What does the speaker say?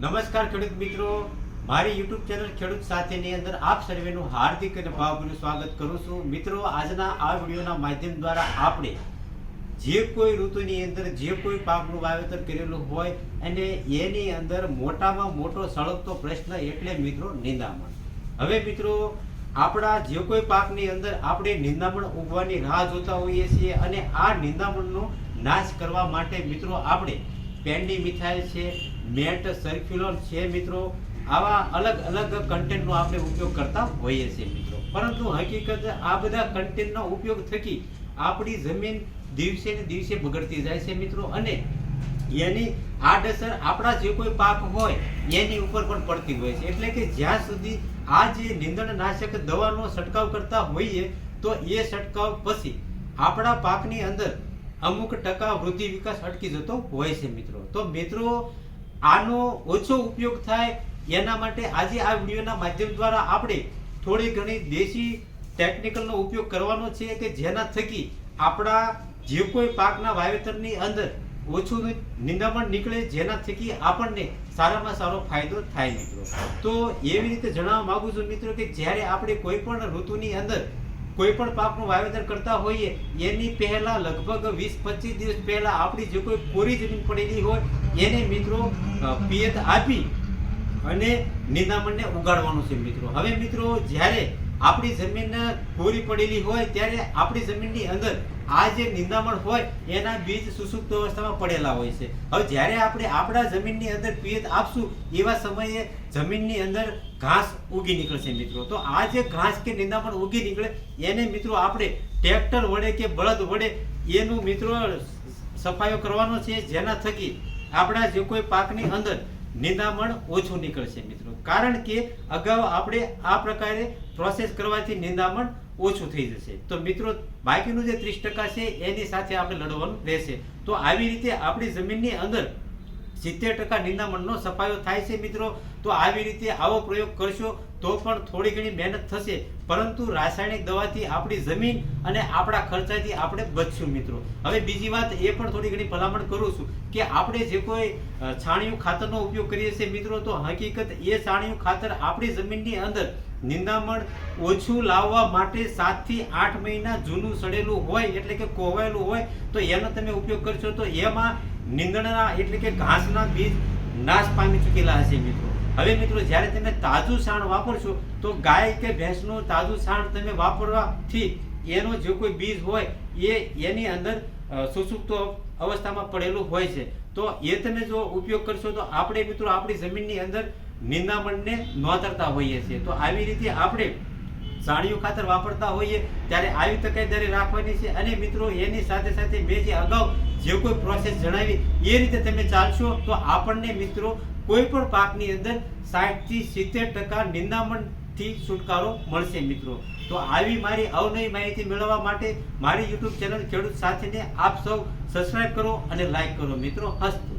નમસ્કાર ખેડૂત મિત્રો. મારી યુટ્યુબ ચેનલ ખેડૂત સાથેની અંદર આપ સર્વેનું હાર્દિક અને ભાવભર્યું સ્વાગત કરું છું. મિત્રો, આજના આ વિડીયોના માધ્યમ દ્વારા આપણે જે કોઈ ઋતુની અંદર જે કોઈ પાકનું વાવેતર કરેલું હોય અને એની અંદર મોટામાં મોટો સળગતો પ્રશ્ન એટલે મિત્રો નિંદામણ. હવે મિત્રો, આપણા જે કોઈ પાકની અંદર આપણે નિંદામણ ઉગવાની રાહ જોતા હોઈએ છીએ અને આ નિંદામણનો નાશ કરવા માટે મિત્રો આપણે પેન્ડી મિથાઈલ છે મેટ સર્ક્યુલર છે મિત્રો. આવા અલગ અલગ કન્ટેન્ટનો આપણે ઉપયોગ કરતા હોઈએ છીએ મિત્રો. પરંતુ હકીકત આ બધા કન્ટેન્ટનો ઉપયોગ થકી આપણી જમીન દિવસે ને દિવસે બગડતી જાય છે મિત્રો. અને એની આડઅસર આપણા જે કોઈ પાક હોય, એની ઉપર પણ પડતી હોય છે. એટલે કે જ્યાં સુધી આ જે નીંદણનાશક દવાનો છંટકાવ કરતા હોઈએ, તો એ છંટકાવ પછી આપણા પાકની અંદર અમુક ટકા વૃદ્ધિ વિકાસ અટકી જતો હોય છે મિત્રો. તો મિત્રો આનો ઓછો ઉપયોગ થાય એના માટે આજે આ વિડીયોના માધ્યમ દ્વારા આપણે થોડી ઘણી દેશી ટેકનિકલનો ઉપયોગ કરવાનો છે કે જેના થકી આપણા જે કોઈ પાકના વાવેતરની અંદર ઓછું નિંદામણ નીકળે જેના થકી આપણને સારામાં સારો ફાયદો થાય મિત્રો. તો એવી રીતે જણાવવા માગું છું મિત્રો કે જ્યારે આપણે કોઈ પણ ઋતુની અંદર કોઈ પણ પાકનું વાવેતર કરતા હોઈએ, એની પહેલા લગભગ વીસ પચીસ દિવસ પહેલા આપણી જે કોઈ કોરી જમીન પડેલી હોય એને મિત્રો પિયત આપી અને નિંદામણને ઉગાડવાનું છે મિત્રો. હવે મિત્રો, જ્યારે આપણી જમીન કોરી પડેલી હોય, ત્યારે આપણી જમીનની અંદર આ જે નિંદામણ હોય, એના બીજ સુસુપ્ત અવસ્થામાં પડેલા હોય છે. હવે જ્યારે આપણે આપણા જમીનની અંદર પિયત આપશું, એવા સમયે જમીનની અંદર ઘાસ ઉગી નીકળશે મિત્રો. તો આ જે ઘાસ કે નિંદામણ ઉગી નીકળે, એને મિત્રો આપણે ટ્રેક્ટર વડે કે બળદ વડે એનું મિત્રો સફાયો કરવાનો છે, જેના થકી આપણા જે કોઈ પાકની અંદર નિંદામણ ઓછું નીકળશે મિત્રો. કારણ કે અગાઉ આપણે આ પ્રકારે પ્રોસેસ કરવાથી નિંદામણ ઓછું થઈ જશે. તો મિત્રો, બાકીનું જે ત્રીસ ટકા છે, એની સાથે આપણે લડવાનું રહેશે. તો આવી રીતે આપણી જમીનની અંદર સિત્તેર ટકા નિંદામણનો સફાયો થાય છે મિત્રો. તો આવી રીતે આવો પ્રયોગ કરશો તો પણ થોડી ઘણી મહેનત થશે. પરંતુ રાસાયણિક દવાથી આપણી જમીન અને આપણા ખર્ચાથી આપણે બચશું મિત્રો. હવે બીજી વાત એ પણ થોડી ઘણી ભલામણ કરું છું કે આપણે જે કોઈ છાણિયું ખાતરનો ઉપયોગ કરીએ છીએ મિત્રો, તો હકીકત એ છાણિયું ખાતર આપણી જમીનની અંદર નિંદામણ ઓછું લાવવા માટે સાતથી આઠ મહિના જૂનું સડેલું હોય, એટલે કે કોવાયેલું હોય, તો એનો તમે ઉપયોગ કરશો તો એમાં નીંદણના એટલે કે ઘાસના બીજ નાશ પામી ચૂકેલા હશે મિત્રો. હવે મિત્રો, જ્યારે તમે તાજું છાણ વાપરશો, તો ગાય કે ભેંસનું તાજું છાણ તમે વાપરવાથી એનો જે કોઈ બીજ હોય, એ એની અંદર સુસુપ્ત અવસ્થામાં પડેલું હોય છે. તો એ તમે જો ઉપયોગ કરશો, તો આપણે મિત્રો, આપણી જમીનની અંદર નિંદામણને નોતરતા હોઈએ છીએ. તો આવી રીતે આપણે સાણિયું ખાતર વાપરતા હોઈએ ત્યારે આવી તકેદારી રાખવાની છે અને મિત્રો, એની સાથે સાથે મેં જે અગાઉ જે કોઈ પ્રોસેસ જણાવી, એ રીતે તમે ચાલશો તો આપણને મિત્રો કોઈ પણ પાકની અંદર સાઠથી સિત્તેર ટકા નિંદામણથી છુટકારો મળશે મિત્રો. તો આવી મારી અવનવી માહિતી મેળવવા માટે મારી યુટ્યુબ ચેનલ ખેડૂત સાથીને આપ સૌ સબસ્ક્રાઇબ કરો અને લાઈક કરો મિત્રો. હસ્ત